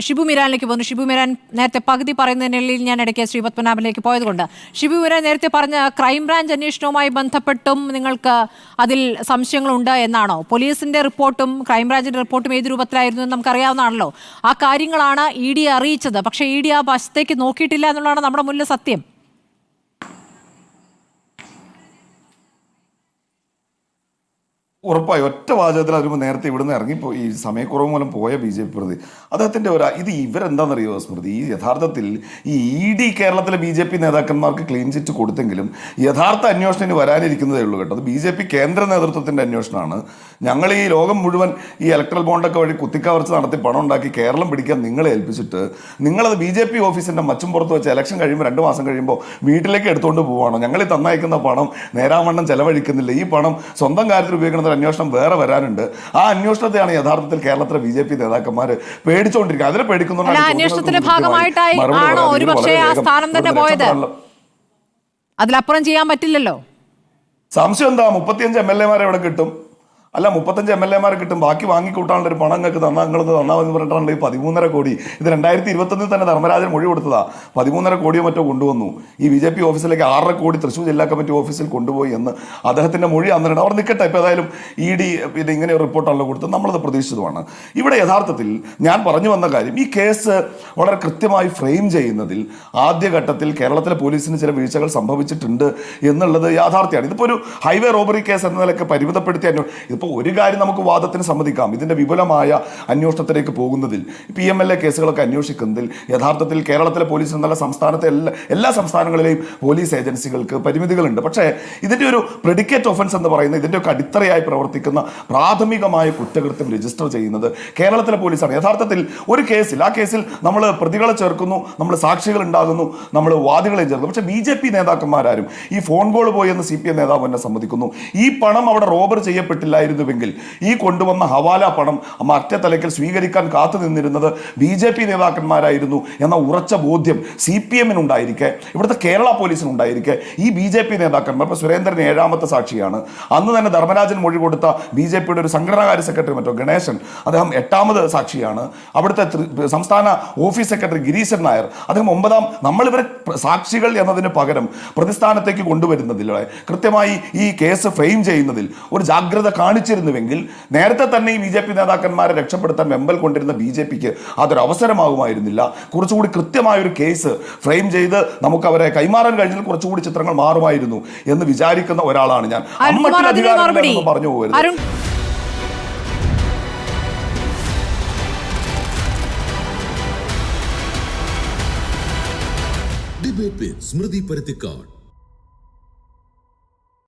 ഷിബു മിരാനിലേക്ക് പോകുന്നു. ഷിബു മിരാൻ നേരത്തെ പകുതി പറയുന്നതിനിടയിൽ ഞാൻ ഇടയ്ക്ക് ശ്രീപത്മനാഭനിലേക്ക് പോയതുകൊണ്ട്. ഷിബു മിരാൻ നേരത്തെ പറഞ്ഞ ക്രൈംബ്രാഞ്ച് അന്വേഷണവുമായി ബന്ധപ്പെട്ടും നിങ്ങൾക്ക് അതിൽ സംശയങ്ങളുണ്ട് എന്നാണോ? പോലീസിന്റെ റിപ്പോർട്ടും ക്രൈംബ്രാഞ്ചിന്റെ റിപ്പോർട്ടും ഏത് രൂപത്തിലായിരുന്നു എന്ന് നമുക്കറിയാവുന്നതാണല്ലോ. ആ കാര്യങ്ങളാണ് ഇ ഡി അറിയിച്ചത്. പക്ഷേ ഇ ഡി ആ വശത്തേക്ക് നോക്കിയിട്ടില്ല എന്നുള്ളതാണ് നമ്മുടെ മുന്നിൽ സത്യം. ഉറപ്പായി ഒറ്റ വാചകത്തിൽ അതിന് നേരത്തെ ഇവിടുന്ന് ഇറങ്ങിപ്പോയി ഈ സമയക്കുറവ് മൂലം പോയ ബി ജെ പി പ്രതി അദ്ദേഹത്തിന്റെ ഒരു ഇത് ഇവരെന്താണെന്നറിയോ സ്മൃതി? ഈ യഥാർത്ഥത്തിൽ ഈ ഇ ഡി കേരളത്തിലെ ബി ജെ പി നേതാക്കന്മാർക്ക് ക്ലീൻ ചിറ്റ് കൊടുത്തെങ്കിലും യഥാർത്ഥ അന്വേഷണം ഇനി വരാനിരിക്കുന്നതേ ഉള്ളൂ കേട്ടോ. അത് ബി ജെ പി കേന്ദ്ര നേതൃത്വത്തിന്റെ അന്വേഷണമാണ്. ഞങ്ങൾ ഈ ലോകം മുഴുവൻ ഈ ഇലക്ട്രൽ ബോണ്ടൊക്കെ വഴി കുത്തിക്കവർച്ച നടത്തി പണം ഉണ്ടാക്കി കേരളം പിടിക്കാൻ നിങ്ങളെ ഏൽപ്പിച്ചിട്ട് നിങ്ങളത് ബി ജെ പി ഓഫീസിന്റെ മച്ചും പുറത്ത് വെച്ച് ഇലക്ഷൻ കഴിയുമ്പോൾ രണ്ട് മാസം കഴിയുമ്പോൾ വീട്ടിലേക്ക് എടുത്തുകൊണ്ട് പോവുകയാണോ ഞങ്ങൾ തന്നയക്കുന്ന പണം നേരാവണ്ണം ചെലവഴിക്കുന്നില്ല. ഈ പണം സ്വന്തം കാര്യത്തിൽ ഉപയോഗിക്കുന്ന ഒരു അന്വേഷണം വേറെ വരാനുണ്ട്. ആ അന്വേഷണത്തെയാണ് യഥാർത്ഥത്തിൽ കേരളത്തിലെ ബി ജെ പി നേതാക്കന്മാർ പേടിച്ചുകൊണ്ടിരിക്കുക അതിനെ പേടിക്കുന്നുണ്ട് അല്ല, ഈ അന്വേഷണത്തിന്റെ ഭാഗമായിട്ടായി ആണോ പറയാൻ ഒരു ഇതിന് പക്ഷേ വളരെ ആ സ്ഥാനം തന്നെ പോയത്? അതിലപ്പുറം ചെയ്യാൻ പറ്റില്ലല്ലോ. സംശയം എന്താ? മുപ്പത്തിയഞ്ച് എം എൽ എമാരെ ഇവിടെ കിട്ടും? അല്ല മുപ്പത്തഞ്ച് എം എൽ എമാരെ കിട്ടും. ബാക്കി വാങ്ങിക്കൂട്ടാനുള്ള ഒരു പണം നിങ്ങൾക്ക് തന്നാൽ നിങ്ങളൊന്ന് തന്നാൽ എന്ന് പറഞ്ഞിട്ടാണ് ഈ പതിമൂന്നര കോടി. ഇത് രണ്ടായിരത്തി ഇരുപത്തൊന്നിൽ തന്നെ ധർമ്മരാജൻ മൊഴി കൊടുത്തതാ പതിമൂന്നര കോടിയോ മറ്റോ കൊണ്ടുവന്നു. ഈ ബി ജെ പി ഓഫീസിലേക്ക് ആറര കോടി തൃശ്ശൂർ ജില്ലാ കമ്മിറ്റി ഓഫീസിൽ കൊണ്ടുപോയി എന്ന് അദ്ദേഹത്തിന്റെ മൊഴി അന്നിട്ട് അവർ നിൽക്കട്ടെ ഇപ്പോൾ ഏതായാലും ഇ ഡി പിന്നെ ഇങ്ങനെ ഒരു റിപ്പോർട്ടാണല്ലോ കൊടുത്തത്. നമ്മളത് പ്രതീക്ഷിച്ചതുമാണ്. ഇവിടെ യഥാർത്ഥത്തിൽ ഞാൻ പറഞ്ഞു വന്ന കാര്യം ഈ കേസ് വളരെ കൃത്യമായി ഫ്രെയിം ചെയ്യുന്നതിൽ ആദ്യഘട്ടത്തിൽ കേരളത്തിലെ പോലീസിന് ചില വീഴ്ചകൾ സംഭവിച്ചിട്ടുണ്ട് എന്നുള്ളത് യാഥാർത്ഥ്യമാണ്. ഇതിപ്പോൾ ഒരു ഹൈവേ റോബറി കേസ് എന്ന നിലയ്ക്ക് പരിമിതപ്പെടുത്തി അന്വേ ഇതിപ്പോൾ ഒരു കാര്യം നമുക്ക് വാദത്തിന് സമ്മതിക്കാം. ഇതിന്റെ വിപുലമായ അന്വേഷണത്തിലേക്ക് പോകുന്നതിൽ പി എം എൽ എ കേസുകളൊക്കെ അന്വേഷിക്കുന്നതിൽ യഥാർത്ഥത്തിൽ കേരളത്തിലെ പോലീസ് എന്നുള്ള സംസ്ഥാനത്തെ എല്ലാ എല്ലാ സംസ്ഥാനങ്ങളിലെയും പോലീസ് ഏജൻസികൾക്ക് പരിമിതികളുണ്ട്. പക്ഷേ ഇതിന്റെ ഒരു പ്രെഡിക്കേറ്റ് ഒഫൻസ് എന്ന് പറയുന്നത് ഇതിന്റെ ഒക്കെ അടിത്തറയായി പ്രവർത്തിക്കുന്ന പ്രാഥമികമായ കുറ്റകൃത്യം രജിസ്റ്റർ ചെയ്യുന്നത് കേരളത്തിലെ പോലീസാണ്. യഥാർത്ഥത്തിൽ ഒരു കേസിൽ ആ കേസിൽ നമ്മൾ പ്രതികളെ ചേർക്കുന്നു നമ്മൾ സാക്ഷികൾ ഉണ്ടാകുന്നു നമ്മൾ വാദികളെ ചേർക്കുന്നു. പക്ഷേ ബി ജെ പി നേതാക്കന്മാരാരും ഈ ഫോൺ കോൾ പോയി എന്ന് സി പി എം നേതാവ് എന്നെ സമ്മതിക്കുന്നു. ഈ പണം അവിടെ റോബർ ചെയ്യപ്പെട്ടില്ലായിരുന്നുവെങ്കിൽ ഈ കൊണ്ടുവന്ന ഹവാല പണം മറ്റേ തലയ്ക്കൽ സ്വീകരിക്കാൻ കാത്തു നിന്നിരുന്നത് ബി ജെ പി നേതാക്കന്മാരായിരുന്നു എന്ന ഉറച്ച ബോധ്യം സി പി എമ്മിനുണ്ടായിരിക്കെ. ഇവിടുത്തെ കേരള പോലീസിനുണ്ടായിരിക്കെ. ഈ ബി ജെ പി നേതാക്കന്മാർ ഇപ്പോൾ സുരേന്ദ്രൻ ഏഴാമത്തെ സാക്ഷിയാണ്. അന്ന് തന്നെ ധർമ്മരാജൻ മൊഴി കൊടുത്ത ബി ജെ പിയുടെ ഒരു സംഘടനാകാര്യ സെക്രട്ടറി മറ്റോ ഗണേശൻ അദ്ദേഹം എട്ടാമത് സാക്ഷിയാണ്. അവിടുത്തെ സംസ്ഥാന ഓഫീസ് സെക്രട്ടറി ഗിരീശൻ നായർ അദ്ദേഹം ഒമ്പതാം പ്ര- സാക്ഷികൾ എന്നതിന് പകരം പ്രതിസ്ഥാനത്തേക്ക് കൊണ്ടുവരുന്നതിലൂടെ കൃത്യമായി ഈ കേസ് ഫ്രെയിം ചെയ്യുന്നതിൽ ഒരു ജാഗ്രത കാണിച്ചിരുന്നുവെങ്കിൽ നേരത്തെ തന്നെ ഈ ബി ജെ പി നേതാക്കന്മാരെ രക്ഷപ്പെടുത്താൻ വെമ്പൽ കൊണ്ടിരുന്ന ബി ജെ പിക്ക് അതൊരു അവസരമാകുമായിരുന്നില്ല കുറച്ചുകൂടി കൃത്യമായ ഒരു കേസ് ഫ്രെയിം ചെയ്ത് നമുക്ക് അവരെ കൈമാറാൻ കഴിഞ്ഞാൽ കുറച്ചുകൂടി ചിത്രങ്ങൾ മാറുമായിരുന്നു എന്ന് വിചാരിക്കുന്ന ഒരാളാണ് ഞാൻ. പറഞ്ഞു പോകരുത്. ഡിബേറ്റ് സ്മൃതി പരുത്തിക്കാട്